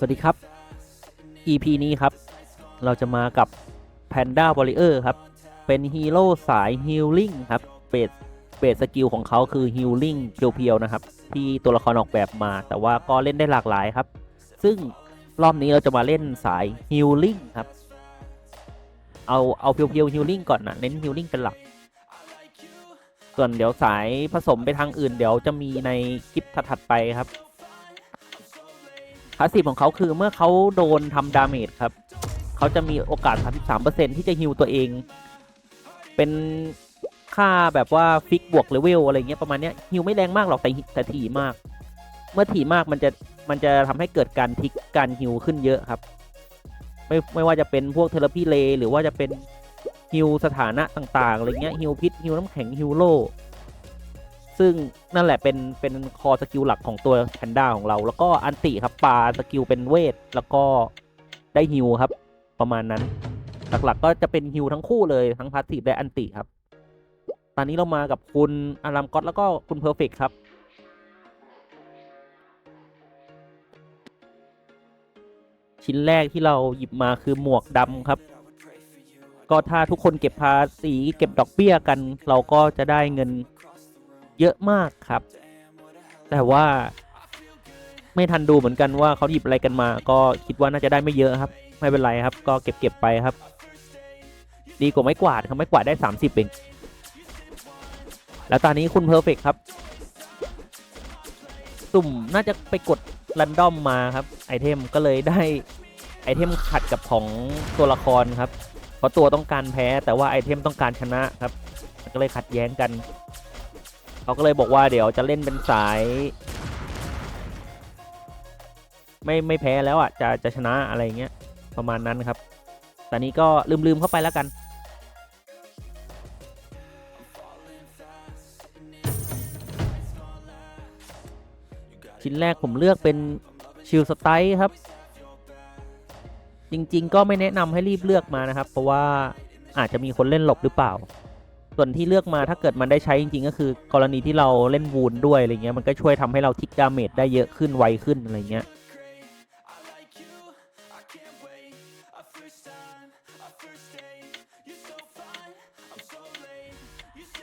สวัสดีครับ EP นี้ครับ เราจะมากับ Panda Warrior ครับ เป็นฮีโร่สายฮิลลิ่งครับเบสเบสสกิลของเขาคือฮิลลิ่งเพียวๆนะครับ ที่ตัวละครออกแบบมา แต่ว่าก็เล่นได้หลากหลายครับ ซึ่งรอบนี้เราจะมาเล่นสายฮิลลิ่งครับ เอาเอาเพียวๆฮิลลิ่งก่อนนะเน้นฮิลลิ่งเป็นหลัก ส่วนเดี๋ยวสายผสมไปทางอื่นเดี๋ยวจะมีในคลิปถัดๆไปครับ พาสซีฟของเขาคือเมื่อเขาโดนทำดาเมจครับ เขาจะมีโอกาส 33%ที่จะฮิวตัวเอง เป็นค่าแบบว่าฟิกบวกเลเวลอะไรเงี้ยประมาณเนี้ยฮิวไม่แรงมากหรอกแต่แต่ถี่มาก เมื่อถี่มากมันจะมันจะทำให้เกิดการทิกการฮิวขึ้นเยอะครับ ไม่ไม่ว่าจะเป็นพวกเทเลพีเลหรือว่าจะเป็นฮิวสถานะต่างๆอะไรเงี้ยฮิวพิษฮิวน้ำแข็งฮิวโล ซึ่งนั่นแหละเป็นเป็นคอสกิลหลักของตัวแพนด้าของเรา แล้วก็อันติครับปาสกิลเป็นเวท แล้วก็ได้ฮิวครับ ประมาณนั้น หลักๆก็จะเป็นฮิวทั้งคู่เลยทั้งพาสซีฟและอันติครับ ตอนนี้เรามากับคุณอารามก็ตแล้วก็คุณเพอร์เฟกครับชิ้นแรกที่เราหยิบมาคือหมวกดำครับ ก็ถ้าทุกคนเก็บภาษีเก็บดอกเบี้ยกัน เราก็จะได้เงิน เยอะมากครับ แต่ว่า ไม่ทันดูเหมือนกันว่าเขาหยิบอะไรกันมา ก็คิดว่าน่าจะได้ไม่เยอะครับ ไม่เป็นไรครับ ก็เก็บเก็บไปครับ ดีกว่าไม้กวาดครับไม้กวาดได้สามสิบเองแล้วตอนนี้คุณเพอร์เฟกครับสุ่มน่าจะไปกดรันดอมมาครับ ไอเทมก็เลยได้ไอเทมขัดกับของตัวละครครับ เพราะตัวต้องการแพ้แต่ว่าไอเทมต้องการชนะครับ ก็เลยขัดแย้งกัน เขาก็เลยบอกว่าเดี๋ยวจะเล่นเป็นสาย ไม่ไม่แพ้แล้วอะจะจะชนะอะไรเงี้ยประมาณนั้นครับ ตอนนี้ก็ลืมลืมๆเข้าไปแล้วกันชิ้นแรกผมเลือกเป็นชิลสไตล์ครับ จริง ๆ ก็ไม่แนะนำให้รีบเลือกมานะครับ เพราะว่าอาจจะมีคนเล่นหลบหรือเปล่า ส่วนที่เลือกมาถ้าเกิดมันได้ใช้จริงๆก็คือ กรณีที่เราเล่นวูนด้วยอะไรเงี้ยมันก็ช่วยทำให้เราทิกดาเมจได้เยอะขึ้นไวขึ้นอะไรเงี้ย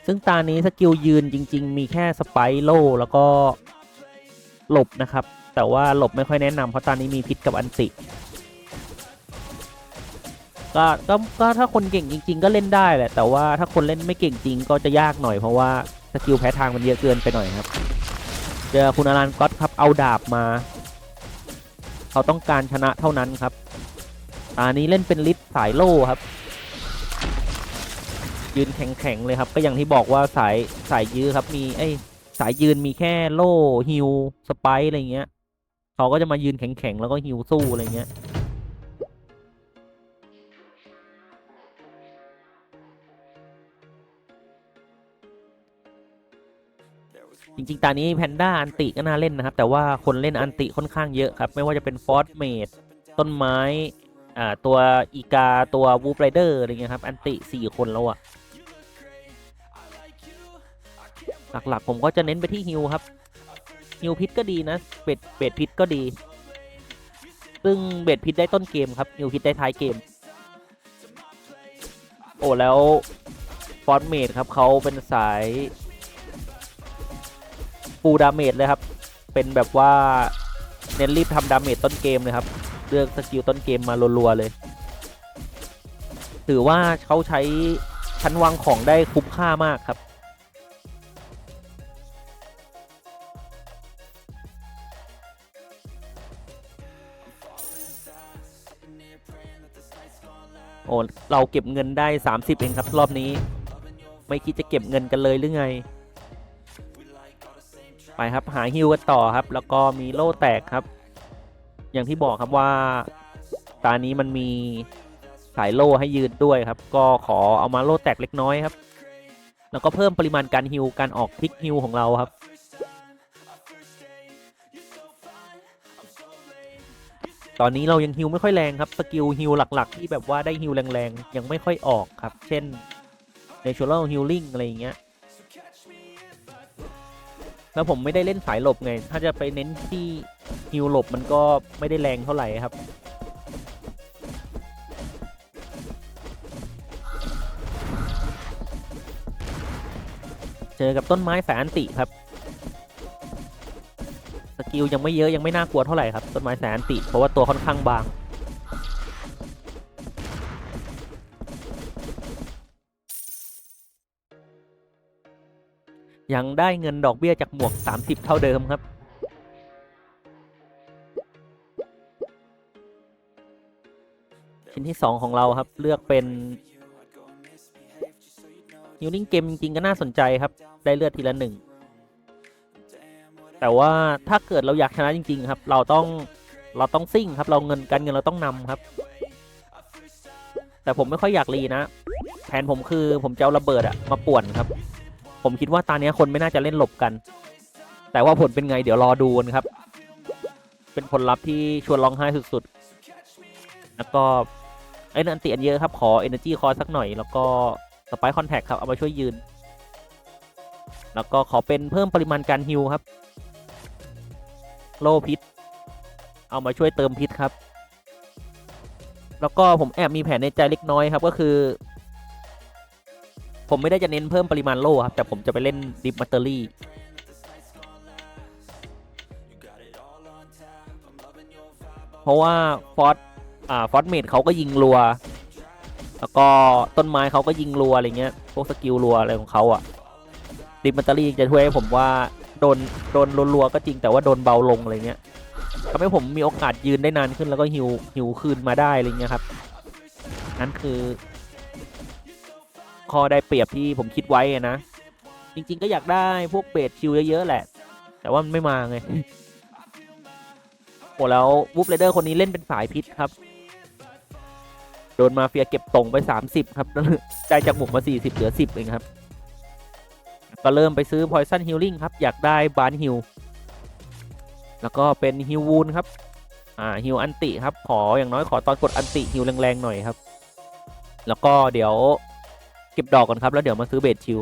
ซึ่งตานี้สกิลยืนจริง ๆ มีแค่สไปโลแล้วก็หลบนะครับ แต่ว่าหลบไม่ค่อยแนะนำเพราะตานี้มีพิษกับอันติ ก็ก็ก็ถ้าคนเก่งจริง ๆ ก็เล่นได้แหละ แต่ว่าถ้าคนเล่นไม่เก่งจริงก็จะยากหน่อยเพราะว่าสกิลแพ้ทางมันเยอะเกินไปหน่อยครับ เจอคุณอารันก็ตครับเอาดาบมา เขาต้องการชนะเท่านั้นครับอันนี้เล่นเป็นลิฟสายโล่ครับ ยืนแข็งๆเลยครับ ก็อย่างที่บอกว่าสายสายยื้อครับมีไอ้สายยืนมีแค่โล่ฮิลสไปอะไรเงี้ย เขาก็จะมายืนแข็งๆแล้วก็ฮิลสู้อะไรเงี้ย จริง ๆตอนนี้แพนด้าอันติก็น่าเล่นนะครับ แต่ว่าคนเล่นอันติค่อนข้างเยอะครับ ไม่ว่าจะเป็นฟอสเมดต้นไม้อ่าตัวอีกาตัววูฟไรเดอร์อะไรเงี้ยครับ อันติสี่คนแล้วอะหลักๆ ผมก็จะเน้นไปที่ฮิวครับฮิวพิษก็ดีนะเบ็ดเบ็ดพิษก็ดี ซึ่งเบ็ดพิษได้ต้นเกมครับฮิวพิษได้ท้ายเกม โอ้แล้วฟอสเมดครับเขาเป็นสาย ฟูดาเมจเลยครับ เป็นแบบว่าเน้นรีบทำดาเมจต้นเกมเลยครับ เลือกสกิลต้นเกมมารัวๆเลย ถือว่าเขาใช้ชั้นวางของได้คุ้มค่ามากครับโอ้เราเก็บเงินได้ 30 เองครับ รอบนี้ ไม่คิดจะเก็บเงินกันเลยหรือไง ไปครับหาฮิวกันต่อครับ แล้วก็มีโล่แตกครับ อย่างที่บอกครับว่าตานี้มันมีสายโล่ให้ยืนด้วยครับ ก็ขอเอามาโล่แตกเล็กน้อยครับ แล้วก็เพิ่มปริมาณการฮิวการออกทิกฮิวของเราครับ ตอนนี้เรายังฮิวไม่ค่อยแรงครับสกิลฮิวหลักๆ ที่แบบว่าได้ฮิวแรงๆ ยังไม่ค่อยออกครับ เช่น natural healing อะไรอย่างเงี้ย แล้วผมไม่ได้เล่นสายหลบไง ถ้าจะไปเน้นที่ฮิวหลบมันก็ไม่ได้แรงเท่าไหร่ครับ เจอกับต้นไม้แฝงอันติครับ สกิลยังไม่เยอะยังไม่น่ากลัวเท่าไหร่ครับ ต้นไม้แสนติ เพราะว่าตัวค่อนข้างบาง ยังได้เงินดอกเบี้ยจากหมวก 30 เท่าเดิมครับ ชิ้นที่ 2 ของเราครับเลือกเป็นฮิวลิ่งเกมจริงๆก็น่าสนใจครับ ได้เลือดทีละหนึ่งแต่ว่าถ้าเกิดเราอยากชนะจริง ๆ ครับ เราต้องเราต้องซิ่งครับ เราเงินการเงินเราต้องนำครับ แต่ผมไม่ค่อยอยากรีนะ แผนผมคือผมจะเอาระเบิดอะมาป่วนครับ ผมคิดว่าตอนนี้ยคนไม่น่าจะเล่นหลบกัน แต่ว่าผลเป็นไงเดี๋ยวรอดูกันครับ เป็นผลลัพธ์ที่ชวนร้องไห้สุดๆ แล้วก็ไอ้นันติอันเยอะครับ ขอ Energy c o สักหน่อย แล้วก็สไปคอนแทคครับ เอามาช่วยยืน แล้วก็ขอเป็นเพิ่มปริมาณการฮิวครับ โลพิษ เอามาช่วยเติมพิษครับ แล้วก็ผมแอบมีแผนในใจเล็กน้อยครับ ก็คือ ผมไม่ได้จะเน้นเพิ่มปริมาณโล่ครับ แต่ผมจะไปเล่นดิฟมัตเตอรี่เพราะว่าฟอสอ่าฟอสเมดเขาก็ยิงรัว แล้วก็ต้นไม้เขาก็ยิงรัวอะไรเงี้ยพวกสกิลรัวอะไรของเขาอะดิฟมัตเตอรี่จะช่วยให้ผมว่าโดนโดนรัวๆก็จริงแต่ว่าโดนเบาลงอะไรเงี้ยทำให้ผมมีโอกาสยืนได้นานขึ้นแล้วก็หิวหิวคืนมาได้อะไรเงี้ยครับนั่นคือ ข้อได้เปรียบที่ผมคิดไว้นะ จริง ๆ ก็อยากได้พวกเบสชิลเยอะๆแหละ แต่ว่ามันไม่มาไงโอ้แล้ววูฟเรเดอร์คนนี้เล่นเป็นสายพิษครับ โดนมาเฟียเก็บตรงไป 30 ครับได้จากหมวกมา 40 เหลือ 10 เองครับ ก็เริ่มไปซื้อ Poison Healing ครับ อยากได้บานฮิลแล้วก็เป็นฮิลวูนครับอ่าฮิลอันติครับ ขออย่างน้อยขอตอนกดอันติฮิลแรงๆหน่อยครับ แล้วก็เดี๋ยว เก็บดอกก่อนครับ แล้วเดี๋ยวมาซื้อเบสชิล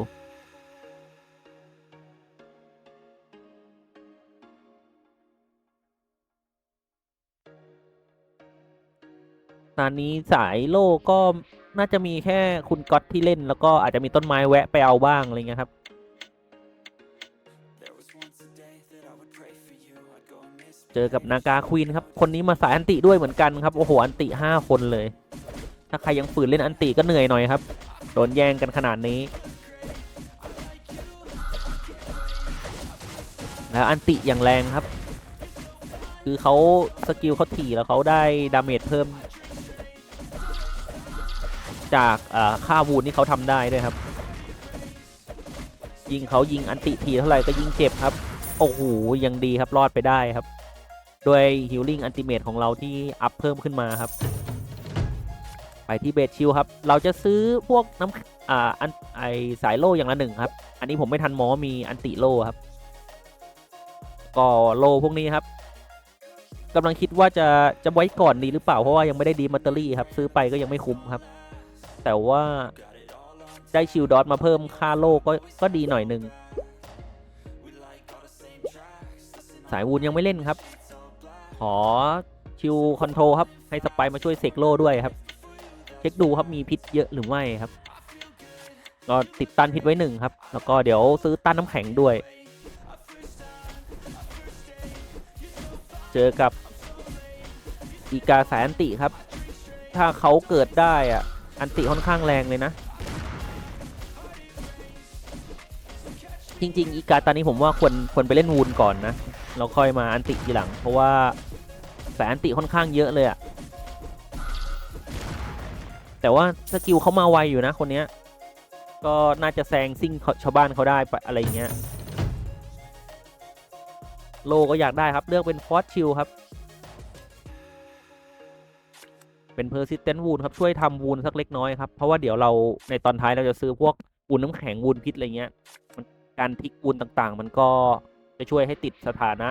ตอนนี้สายโลกก็น่าจะมีแค่คุณก๊อตที่เล่น แล้วก็อาจจะมีต้นไม้แวะไปเอาบ้าง อะไรเงี้ยครับ เจอกับนากาควีนครับ คนนี้มาสายอันติด้วยเหมือนกันครับ โอ้โห อันติห้าคนเลย ถ้าใครยังฝืนเล่นอันติก็เหนื่อยหน่อยครับ โดนแย่งกันขนาดนี้ แล้วอันติอย่างแรงครับ คือเขาสกิลเขาถี่แล้วเขาได้ดาเมจเพิ่ม จากค่าวูนที่เขาทำได้ด้วยครับ ยิงเขายิงอันติทีเท่าไหร่ก็ยิงเจ็บครับ โอ้โหยังดีครับรอดไปได้ครับ ด้วยฮิลลิ่งอันติเมตของเราที่อัพเพิ่มขึ้นมาครับ ไปที่เบสชิลครับ เราจะซื้อพวกน้ำอ่าอันไอสายโล่อย่างละหนึ่งครับ อันนี้ผมไม่ทันมอมีอันติโล่ครับ ก็โล่พวกนี้ครับกำลังคิดว่าจะจะไว้ก่อนดีหรือเปล่าเพราะว่ายังไม่ได้ดีมัตเตอรี่ครับ ซื้อไปก็ยังไม่คุ้มครับ แต่ว่าได้ชิลดอทมาเพิ่มค่าโล่ก็ก็ดีหน่อยหนึ่งสายวูนยังไม่เล่นครับ ขอชิลคอนโทรครับ ให้สไปร์มาช่วยเสกโล่ด้วยครับ เช็คดูครับมีพิษเยอะหรือไม่ครับ ก็ติดตันพิษไว้หนึ่งครับ แล้วก็เดี๋ยวซื้อต้านน้ำแข็งด้วย เจอกับอีกาสายอันติครับ ถ้าเขาเกิดได้อะ อันติค่อนข้างแรงเลยนะ จริง ๆ อีกาตอนนี้ผมว่าควรควรไปเล่นวูนก่อนนะ เราค่อยมาอันติทีหลัง เพราะว่าสายอันติค่อนข้างเยอะเลยอะ แต่ว่าสกิลเขามาไวอยู่นะคนเนี้ย ก็น่าจะแซงซิ่งชาวบ้านเขาได้ปะอะไรเงี้ย โลก็อยากได้ครับ เลือกเป็นฟอสชิลครับ เป็น persistent wound ครับช่วยทำวูนสักเล็กน้อยครับ เพราะว่าเดี๋ยวเราในตอนท้ายเราจะซื้อพวกวูนน้ำแข็งวูนพิษอะไรเงี้ยการพลิกวูนต่างๆ มันก็จะช่วยให้ติดสถานะ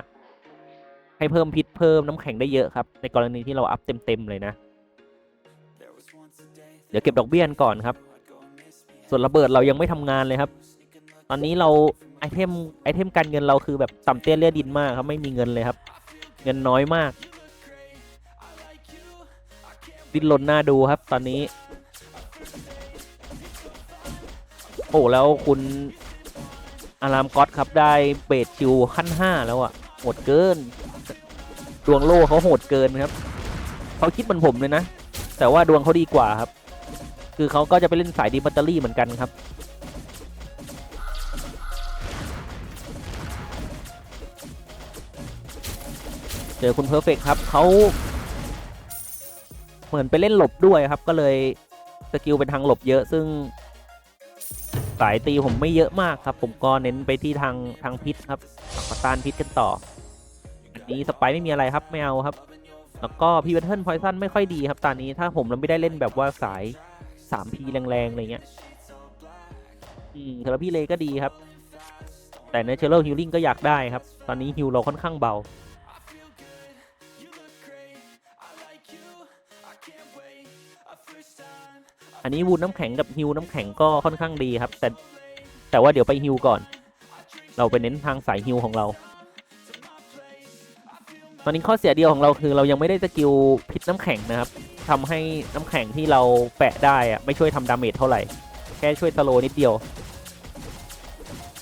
ให้เพิ่มพิษเพิ่มน้ำแข็งได้เยอะครับ ในกรณีที่เราอัพเต็มๆเลยนะ เดี๋ยวเก็บดอกเบี้ยก่อนครับ ส่วนระเบิดเรายังไม่ทำงานเลยครับ ตอนนี้เราไอเทมไอเทมการเงินเราคือแบบต่ำเตี้ยเลี่ยดินมากครับไม่มีเงินเลยครับ เงินน้อยมาก ดิ้นรนหน้าดูครับ ตอนนี้ โอ้แล้วคุณอารามก๊อตครับได้เบสชิวขั้นห้าแล้วอะ่ะโหดเกินดวงโล่เขาโหดเกินครับเขาคิดเหมือนผมเลยนะ แต่ว่าดวงเขาดีกว่าครับ คือเขาก็จะไปเล่นสายดีแบตเตอรี่เหมือนกันครับ เจอคุณเพอร์เฟกครับเขาเหมือนไปเล่นหลบด้วยครับ ก็เลยสกิลเป็นทางหลบเยอะซึ่งสายตีผมไม่เยอะมากครับ ผมก็เน้นไปที่ทางทางพิษครับมาต้านพิษกันต่ออันนี้สไปไม่มีอะไรครับไม่เอาครับ แล้วก็พีเวทเทิลพอยซันไม่ค่อยดีครับตอนนี้ถ้าผมเราไม่ได้เล่นแบบว่าสาย 3P แรงๆอะไรเงี้ยอืมเทอร์พี่เลก็ดีครับ แต่เนเชอร์ฮิลลิ่งก็อยากได้ครับ ตอนนี้ฮิลเราค่อนข้างเบา อันนี้วูนน้ำแข็งกับฮิวน้ำแข็งก็ค่อนข้างดีครับ แต่แต่ว่าเดี๋ยวไปฮิวก่อน เราไปเน้นทางสายฮิวของเรา ตอนนี้ข้อเสียเดียวของเราคือเรายังไม่ได้สกิลพิษน้ำแข็งนะครับทำให้น้ำแข็งที่เราแปะได้อะไม่ช่วยทำดาเมจเท่าไหร่ แค่ช่วยสโลนิดเดียว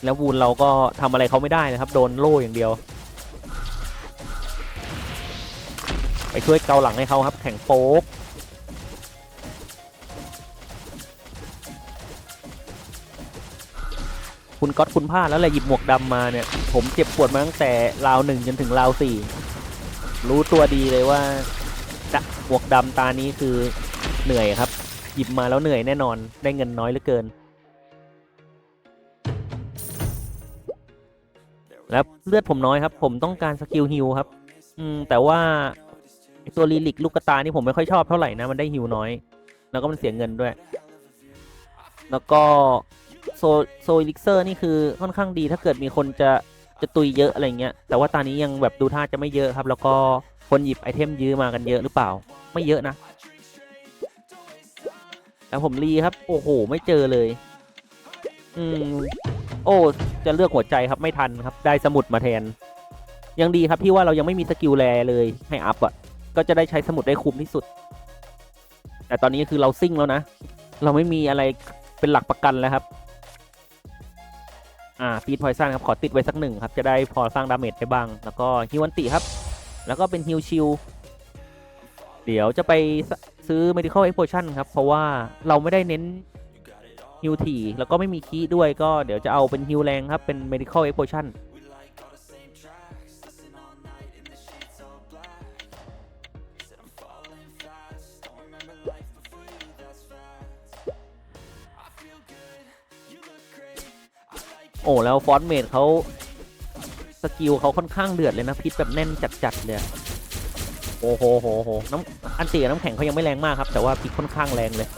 แล้ววูนเราก็ทำอะไรเขาไม่ได้นะครับ โดนโล่อย่างเดียว ไปช่วยเกาหลังให้เขาครับ แข่งโป๊กคุณก๊อตคุณพลาดแล้วแหละหยิบหมวกดำมาเนี่ย ผมเจ็บปวดมาตั้งแต่ราวหนึ่งจนถึงราวสี่ รู้ตัวดีเลยว่าจะหมวกดำตานี้คือเหนื่อยครับ หยิบมาแล้วเหนื่อยแน่นอนได้เงินน้อยเหลือเกิน แล้วเลือดผมน้อยครับ ผมต้องการสกิลฮิลครับ อืมแต่ว่าตัวลีลิกลูกกระตานี่ผมไม่ค่อยชอบเท่าไหร่นะมันได้ฮิลน้อย แล้วก็มันเสียเงินด้วย แล้วก็โซโซลิกเซอร์นี่คือค่อนข้างดีถ้าเกิดมีคนจะ จะตุยเยอะอะไรเงี้ยแต่ว่าตอนนี้ยังแบบดูท่าจะไม่เยอะครับ แล้วก็คนหยิบไอเทมยื้อมากันเยอะหรือเปล่า ไม่เยอะนะ แล้วผมรีครับ โอ้โห ไม่เจอเลย อืม โอ้ จะเลือกหัวใจครับไม่ทันครับ ได้สมุดมาแทน ยังดีครับที่ว่าเรายังไม่มีสกิลแรเลยให้อัพอะ ก็จะได้ใช้สมุดได้คุ้มที่สุด แต่ตอนนี้คือเราซิ่งแล้วนะ เราไม่มีอะไรเป็นหลักประกันแล้วครับ อ่าฟีดพอยซันครับ ขอติดไว้สักหนึ่งครับ จะได้พอสร้างดาเมจได้บ้าง แล้วก็ฮิวันติครับ แล้วก็เป็นฮิวชิลเดี๋ยวจะไปซื้อ medical explosion ครับ เพราะว่าเราไม่ได้เน้นฮิวถี่แล้วก็ไม่มีคีด้วยก็เดี๋ยวจะเอาเป็นฮิวแรงครับ เป็น medical explosion อ้แล้วฟอนต์เมดเขาสกิลเขาค่อนข้างเดือดเลยนะพิษแบบแน่นจัดๆเลยอะโอ้โหโหโหน้ำอันตีกับน้ำแข็งเขายังไม่แรงมากครับ แต่ว่าพิษค่อนข้างแรงเลย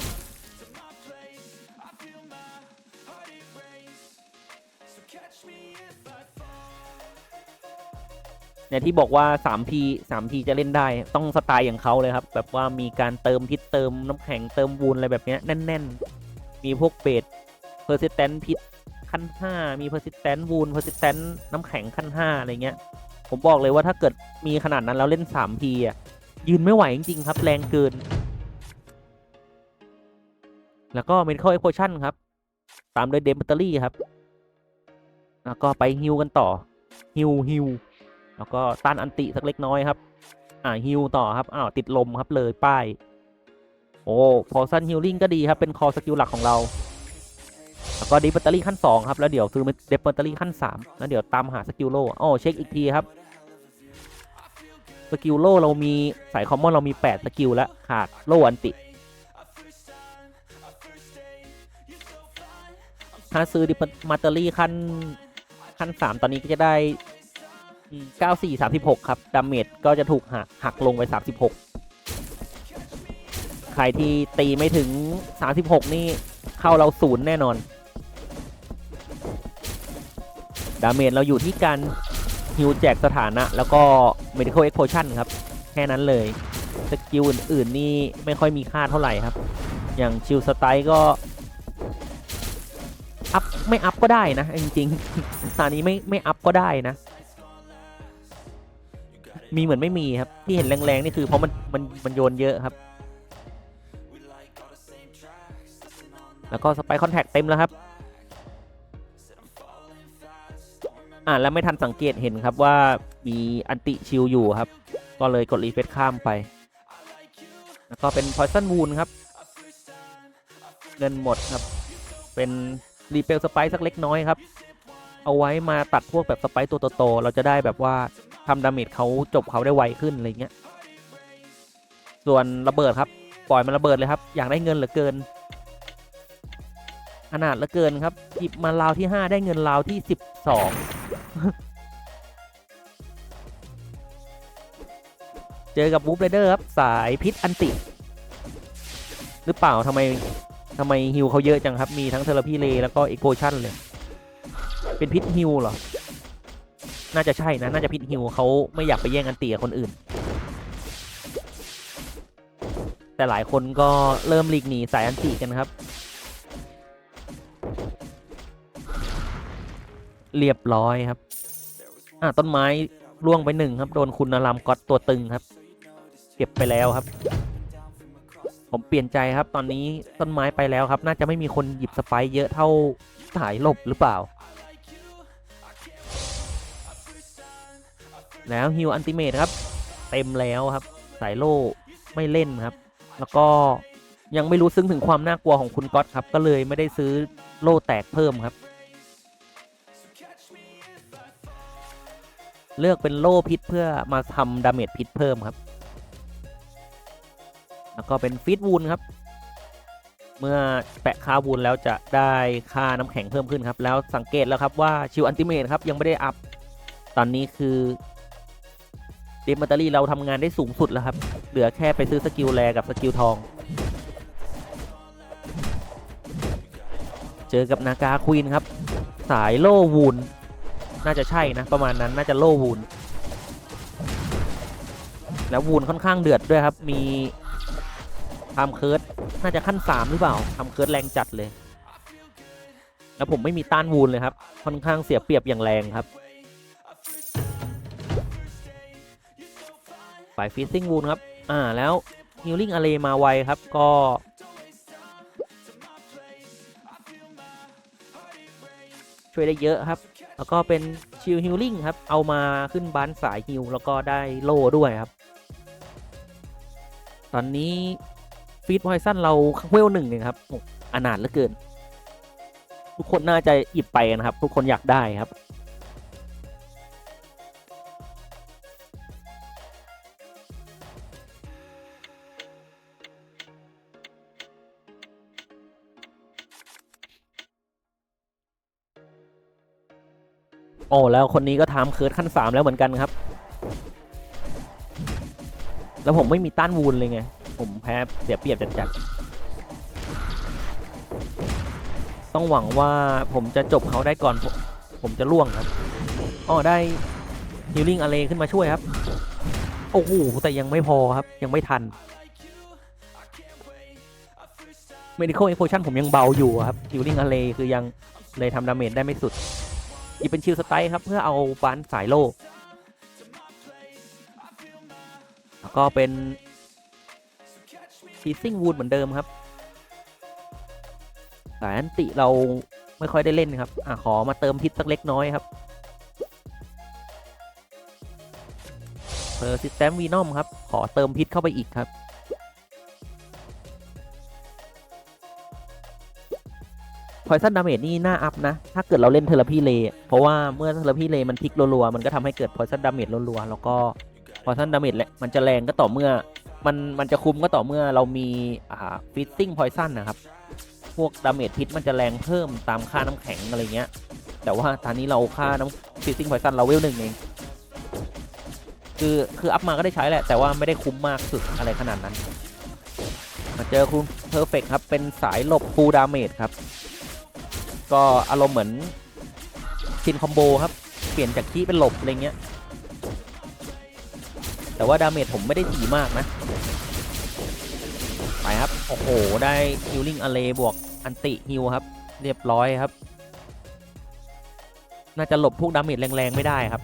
เนี่ยที่บอกว่า 3P 3P จะเล่นได้ต้องสไตล์อย่างเขาเลยครับ แบบว่ามีการเติมพิษเติมน้ำแข็งเติมวูนอะไรแบบเนี้ยแน่น ๆ มีพวกเบสเพอร์ซิสแตนพิษ ขั้น 5 มีเพอร์ซิสแตนวูนเพอร์ซิสแตนน้ำแข็งขั้น 5 อะไรเงี้ย ผมบอกเลยว่าถ้าเกิดมีขนาดนั้นแล้วเล่น 3P อะ ยืนไม่ไหวจริงๆครับ แรงเกิน แล้วก็ Medical Explosion ครับ ตามด้วยเดม b ต t รี่ครับ แล้วก็ไปฮิวกันต่อฮิวฮิวแล้วก็ต้านอันติสักเล็กน้อยครับ อ่าฮิวต่อครับ อ้าว ติดลมครับเลยป้าย โอ้พอซันฮิลลิ่งก็ดีครับ เป็นคอสกิลหลักของเรา แล้วก็ดิฟแบตเตอรี่ขั้น 2 ครับ แล้วเดี๋ยวซื้อเดฟแบตเตอรี่ขั้น 3 แล้วเดี๋ยวตามหาสกิลโล่โอ้เช็คอีกทีครับ สกิลโลเรามีสายคอมมอนเรามี 8 สกิลแล้วขาดโลอันติ ถ้าซื้อดิฟแบตเตอรี่ขั้นขั้น 3 ตอนนี้ก็จะได้ 94 36 ครับ ดาเมจก็จะถูกหักหักลงไป 36 ใครที่ตีไม่ถึง 36 นี่เข้าเราศูนย์แน่นอน ดาเมจเราอยู่ที่การฮิวแจกสถานะ แล้วก็ medical explosion ครับ แค่นั้นเลย สกิลอื่นๆนี่ไม่ค่อยมีค่าเท่าไหร่ครับ อย่างชิลสไตล์ก็ อัพ ไม่อัพก็ได้นะ จริงๆตอนนี้ไม่ไม่อัพก็ได้นะ มีเหมือนไม่มีครับ ที่เห็นแรงๆ นี่คือเพราะมันมันมันโยนเยอะครับ แล้วก็สไปคอนแทคเต็มแล้วครับ อ่าแล้วไม่ทันสังเกตเห็นครับว่ามีอันติชิลอยู่ครับ ก็เลยกดรีเฟซข้ามไป แล้วก็เป็นพอยซันวูนครับ เงินหมดครับ เป็นรีเปลสไปสักเล็กน้อยครับ เอาไว้มาตัดพวกแบบสไปตัวโตๆเราจะได้แบบว่าทำดาเมจเขาจบเขาได้ไวขึ้นอะไรเงี้ย ส่วนระเบิดครับ ปล่อยมันระเบิดเลยครับ อยากได้เงินเหลือเกินขนาดเหลือเกินครับหยิบมาราวที่ 5 ได้เงินราวที่ 12 เจอกับบูฟไรเดอร์ครับ สายพิษอันติ หรือเปล่าทำไมทำไมฮิวเขาเยอะจังครับ มีทั้งเทอร์พีเลแล้วก็เอ็กโ t ชั่นเลย เป็นพิษฮิวเหรอ น่าจะใช่นะ น่าจะพิษฮิวเขาไม่อยากไปแย่งอันติกับคนอื่น แต่หลายคนก็เริ่มหลีกหนีสายอันติกันครับ เรียบร้อยครับ อ่าต้นไม้ร่วงไปหนึ่งครับ โดนคุณนารามกอตตัวตึงครับ เก็บไปแล้วครับ ผมเปลี่ยนใจครับ ตอนนี้ต้นไม้ไปแล้วครับ น่าจะไม่มีคนหยิบสไปเยอะเท่าสายหลบหรือเปล่า แล้วฮิวอันติเมตครับ เต็มแล้วครับ สายโล่ไม่เล่นครับ แล้วก็ยังไม่รู้ซึ้งถึงความน่ากลัวของคุณก๊อตครับ ก็เลยไม่ได้ซื้อโล่แตกเพิ่มครับ เลือกเป็นโล่พิษเพื่อมาทำดาเมจพิษเพิ่มครับ แล้วก็เป็นฟิตวูนครับ เมื่อแปะค่าวูนแล้วจะได้ค่าน้ำแข็งเพิ่มขึ้นครับ แล้วสังเกตแล้วครับว่าชิวอันติเมตครับยังไม่ได้อัพ ตอนนี้คือเดมบัตเตอรี่เราทำงานได้สูงสุดแล้วครับ เหลือแค่ไปซื้อสกิลแรกับสกิลทอง เจอกับนากาควีนครับ สายโล่วูน น่าจะใช่นะ ประมาณนั้นน่าจะโล่วูน แล้ววูนค่อนข้างเดือดด้วยครับ มีทำเคิร์ดน่าจะขั้นสามหรือเปล่าทำเคิร์ดแรงจัดเลย แล้วผมไม่มีต้านวูนเลยครับ ค่อนข้างเสียเปรียบอย่างแรงครับฝ่ายฟิซซิ่งวูนครับ อ่าแล้วฮิลลิ่งอาร์มาไวครับก็ช่วยได้เยอะครับ แล้วก็เป็นชิลฮิลลิ่งครับ เอามาขึ้นบ้านสายฮิลแล้วก็ได้โล่ด้วยครับ ตอนนี้ฟีดพอยซันเราเวลหนึ่งเลยครับโอ้อนาถเหลือเกิน ทุกคนน่าจะหยิบไปนะครับ ทุกคนอยากได้ครับ โอ้แล้วคนนี้ก็ทำเคิร์ดขั้นสามแล้วเหมือนกันครับ แล้วผมไม่มีต้านวูนเลยไง ผมแพ้เสียเปรียบจัดๆต้องหวังว่าผมจะจบเขาได้ก่อน ผมผมจะล่วงครับอ๋อได้ฮิลลิ่งอะไรขึ้นมาช่วยครับ โอ้โหแต่ยังไม่พอครับ ยังไม่ทัน Medical e x p l o s i o n ผมยังเบาอยู่ครับฮิลลิ่งอะไรคือยังเลยทำดาเมจได้ไม่สุด หยิบเป็นชิลสไตล์ครับเพื่อเอาบานสายโลแล้วก็เป็นชีซิ่งวูดเหมือนเดิมครับสายอันติเราไม่ค่อยได้เล่นครับอะขอมาเติมพิษสักเล็กน้อยครับเพออซิสเต็มวีนอมครับ ขอเติมพิษเข้าไปอีกครับ อยซันดาเมจนี่น่าอัพนะ ถ้าเกิดเราเล่นเทอร์พีเลเพราะว่าเมื่อเทอร์พีเลมันพลิกรัวๆ มันก็ทำให้เกิดพอยซันดาเมจรัวๆ แล้วก็พอยซันดาเมจแหละมันจะแรงก็ต่อเมื่อ มันมันจะคุ้มก็ต่อเมื่อเรามีอ่าฟิตติ้งพอยซันนะครับ พวกดาเมจพิษมันจะแรงเพิ่มตามค่าน้ำแข็งอะไรเงี้ย แต่ว่าตอนนี้เราค่าน้ำฟิตติ้งพอยซันเราเวลหนึ่งเองคือคืออัพมาก็ได้ใช้แหละ แต่ว่าไม่ได้คุ้มมากสุดอะไรขนาดนั้น มาเจอคุณเพอร์เฟกครับเป็นสายหลบฟูดาเมจครับ ก็อารมณ์เหมือนชินคอมโบครับ เปลี่ยนจากที่เป็นหลบอะไรเงี้ย แต่ว่าดาเมจผมไม่ได้ถี่มากนะ ไปครับ โอ้โห ได้ฮิลลิ่งอเลบวกอันติฮิลครับ เรียบร้อยครับ น่าจะหลบพวกดาเมจแรงๆ ไม่ได้ครับ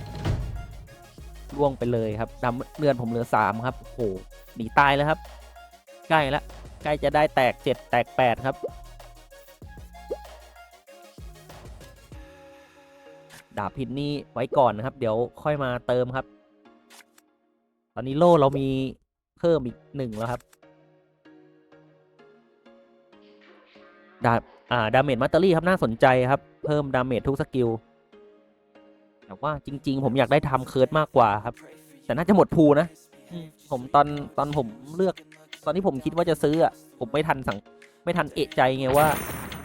ล่วงไปเลยครับดำเลือนผมเหลือสามครับ โอ้โห หนีตายแล้วครับ ใกล้ละ ใกล้จะได้แตกเจ็ดแตกแปดครับ ดาบพินนี่ไว้ก่อนนะครับ เดี๋ยวค่อยมาเติมครับ ตอนนี้โล่เรามีเพิ่มอีกหนึ่งแล้วครับ ดาบอ่าดาเมจมัตเตอรี่ครับน่าสนใจครับ เพิ่มดาเมจทุกสกิลแต่ว่าจริง ๆ ผมอยากได้ทำเคิร์ดมากกว่าครับ แต่น่าจะหมดภูนะผมตอนตอนผมเลือก ตอนที่ผมคิดว่าจะซื้ออะผมไม่ทันสังไม่ทันเอะใจไงว่า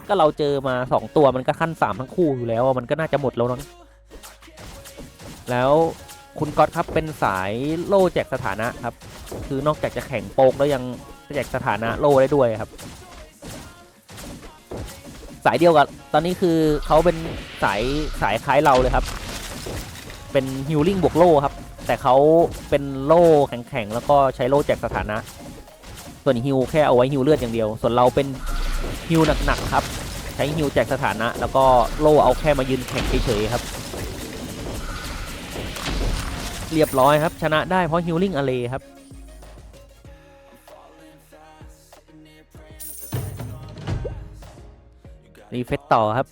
ก็เราเจอมาสองตัวมันก็ขั้นสามทั้งคู่อยู่แล้วมันก็น่าจะหมดแล้วนอะ แล้วคุณก๊อตครับเป็นสายโล่แจกสถานะครับ คือนอกจากจะแข่งโป๊กแล้วยังแจกสถานะโล่ได้ด้วยครับ สายเดียวกับตอนนี้คือเขาเป็นสายสายคล้ายเราเลยครับ เป็นฮิลลิ่งบวกโล่ครับ แต่เขาเป็นโล่แข็งๆแล้วก็ใช้โล่แจกสถานะ ส่วนฮิลแค่เอาไว้ฮิลเลือดอย่างเดียว ส่วนเราเป็นฮิลหนักๆครับ ใช้ฮิลแจกสถานะ แล้วก็โล่เอาแค่มายืนแข่งเฉยๆครับ เรียบร้อยครับ ชนะได้เพราะฮิลลิ่งอเลครับ รีเฟซต่อครับ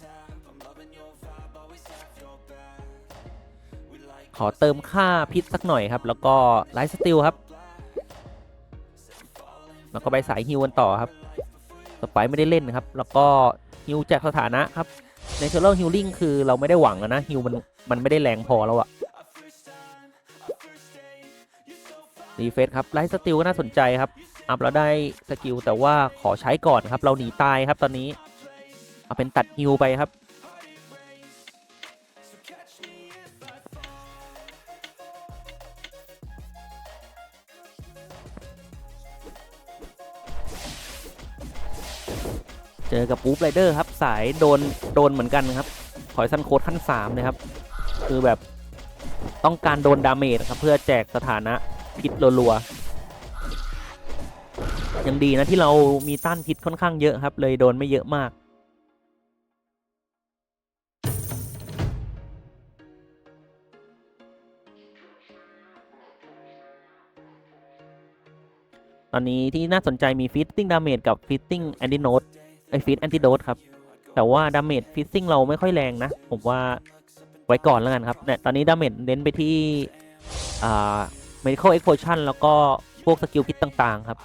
ขอเติมค่าพิษสักหน่อยครับ แล้วก็ไลฟ์สติลครับ แล้วก็ไปสายฮิวกันต่อครับสไปไม่ได้เล่นนะครับ แล้วก็ฮิวแจกสถานะครับในเชอร์ฮิลลิ่งคือเราไม่ได้หวังนะฮิวมันมันไม่ได้แรงพอแล้วอะ รีเฟซครับไลฟ์สติลก็น่าสนใจครับ อัพแล้วได้สกิลแต่ว่าขอใช้ก่อนครับ เราหนีตายครับตอนนี้ เอาเป็นตัดฮิวไปครับ เจอกับปูฟไรเดอร์ครับ สายโดนโดนเหมือนกันครับถอยซันโคดขั้นสามเลยครับ คือแบบต้องการโดนดาเมจครับเพื่อแจกสถานะ พิษรัวๆยังดีนะที่เรามีต้านพิษค่อนข้างเยอะครับ เลยโดนไม่เยอะมาก ตอนนี้ที่น่าสนใจมีฟิตติ้งดาเมจกับฟิตติ้งแอนติโนดไอฟิตแอนติโดครับ แต่ว่าดาเมจฟิตติ้งเราไม่ค่อยแรงนะ ผมว่าไว้ก่อนแล้วกันครับเนี่ยตอนนี้ดาเมจเน้นไปที่อ่า medical explosion แล้วก็พวกสกิลพิษต่างๆ ครับ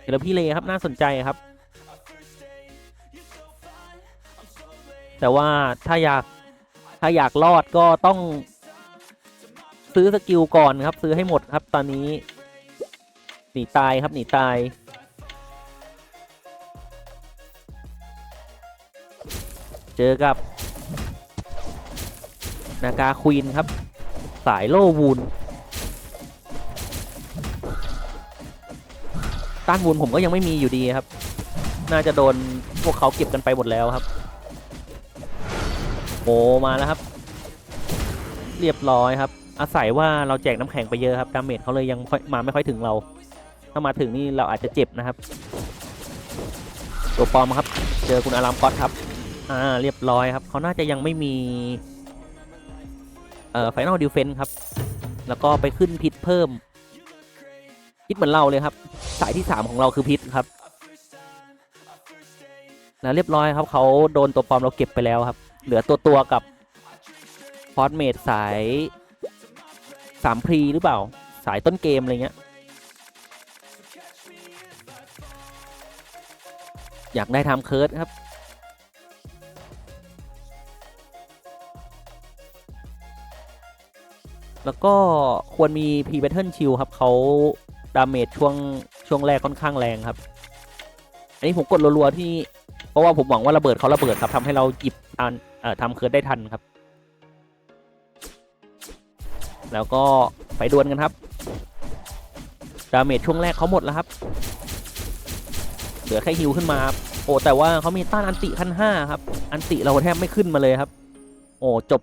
เดี๋ยวพี่เลครับน่าสนใจครับ แต่ว่าถ้าอยากถ้าอยากรอดก็ต้องซื้อสกิลก่อนครับ ซื้อให้หมดครับตอนนี้หนีตายครับหนีตายเจอกับ นากาควีนครับ สายโลวูนต้านวูนผมก็ยังไม่มีอยู่ดีครับ น่าจะโดนพวกเขาเก็บกันไปหมดแล้วครับโอมาแล้วครับ เรียบร้อยครับ อาศัยว่าเราแจกน้ำแข็งไปเยอะครับดาเมจเขาเลยยังมาไม่ค่อยถึงเรา ถ้ามาถึงนี่เราอาจจะเจ็บนะครับ ตัวปอมครับ เจอคุณอารามก๊อตครับ อ่าเรียบร้อยครับเขาน่าจะยังไม่มี เอ่อไฟนอลดิวเฟนครับ แล้วก็ไปขึ้นพิษเพิ่ม พิษเหมือนเราเลยครับ สายที่สามของเราคือพิษครับ แล้วเรียบร้อยครับเขาโดนตัวปลอมเราเก็บไปแล้วครับ เหลือตัวตัวกับฟอสเมดสายสามพรีหรือเปล่า สายต้นเกม อะไรเงี้ย อยากได้ทำเคิร์ดครับ แล้วก็ควรมีพีเบทเทิลชิลครับเขาดาเมจช่วงช่วงแรกค่อนข้างแรงครับ อันนี้ผมกดรัวๆที่เพราะว่าผมหวังว่าระเบิดเขาระเบิดครับทำให้เราหยิบอันเอ่อทำเคิร์ดได้ทันครับ แล้วก็ไปดวลกันครับ ดาเมจช่วงแรกเขาหมดแล้วครับ เหลือแค่ฮิวขึ้นมาโอ้แต่ว่าเขามีต้านอันติขั้นห้าครับ อันติเราแทบไม่ขึ้นมาเลยครับ โอ้จบ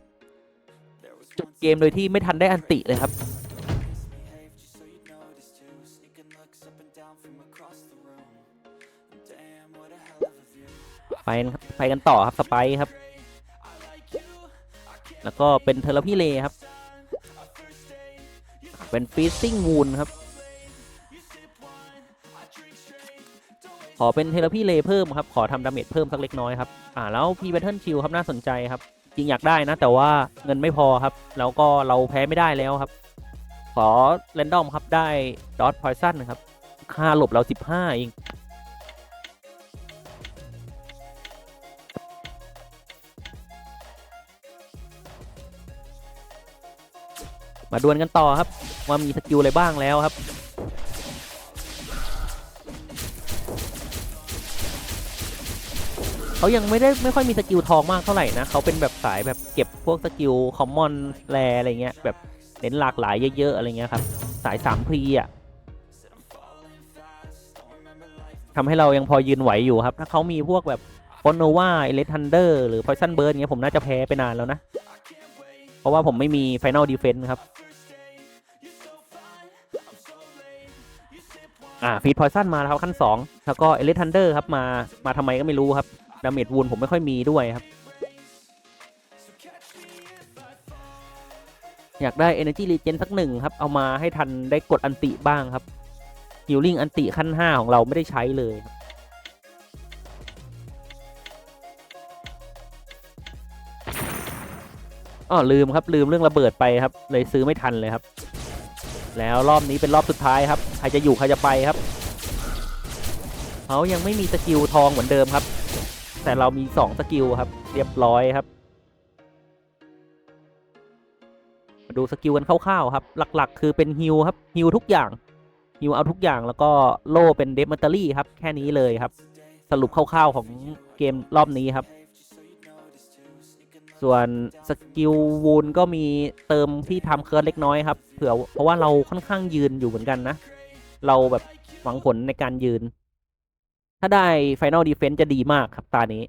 จบเกมโดยที่ไม่ทันได้อันติเลยครับ ไปครับไปกันต่อครับสไปร์ครับ แล้วก็เป็นเทอร์พีเลครับ เป็นฟีซิ่งวูนครับ ขอเป็นเทเลพีเลเพิ่มครับ ขอทำดาเมจเพิ่มสักเล็กน้อยครับ อ่าแล้วพีแบทเทิลชิลครับน่าสนใจครับ จริงอยากได้นะ แต่ว่าเงินไม่พอครับ แล้วก็เราแพ้ไม่ได้แล้วครับ ขอเรนดอมครับได้ดอทพอยซันครับ ค่าหลบเรา15เองมาดวลกันต่อครับ ว่ามีสกิลอะไรบ้างแล้วครับ เขายังไม่ได้ไม่ค่อยมีสกิลทองมากเท่าไหร่นะเขาเป็นแบบสายแบบเก็บพวกสกิลคอมมอนแรอะไรเงี้ยแบบเน้นหลากหลายเยอะๆอะไรเงี้ยครับสายสามพรีอะทำให้เรายังพอยืนไหวอยู่ครับ ถ้าเขามีพวกแบบฟอนโนวาเอเลทันเดอร์หรือพอยซันเบิร์ดเงี้ยผมน่าจะแพ้ไปนานแล้วนะ เพราะว่าผมไม่มี Final Defense ครับอ่าฟีดพอยซันมาแล้วครับขั้น 2 แล้วก็เอเลทันเดอร์ครับมามาทำไมก็ไม่รู้ครับ ดาเมจวูนผมไม่ค่อยมีด้วยครับ อยากได้ Energy Regen สักหนึ่งครับ เอามาให้ทันได้กดอันติบ้างครับ Healing อันติขั้น 5 ของเราไม่ได้ใช้เลยครับอ๋อลืมครับลืมเรื่องระเบิดไปครับ เลยซื้อไม่ทันเลยครับ แล้วรอบนี้เป็นรอบสุดท้ายครับ ใครจะอยู่ใครจะไปครับ เขายังไม่มีสกิลทองเหมือนเดิมครับ แต่เรามีสองสกิลครับ เรียบร้อยครับมาดูสกิลกันคร่าวๆครับ หลักๆ คือเป็นฮิลครับฮิลทุกอย่างฮิลเอาทุกอย่างแล้วก็โล่เป็นเดฟมัตเตอรี่ครับ แค่นี้เลยครับ สรุปคร่าวๆของเกมรอบนี้ครับ ส่วนสกิลวูนก็มีเติมที่ทำเคิร์ดเล็กน้อยครับเผื่อเพราะว่าเราค่อนข้างยืนอยู่เหมือนกันนะ เราแบบหวังผลในการยืน ถ้าได้ Final Defense จะดีมากครับตานี้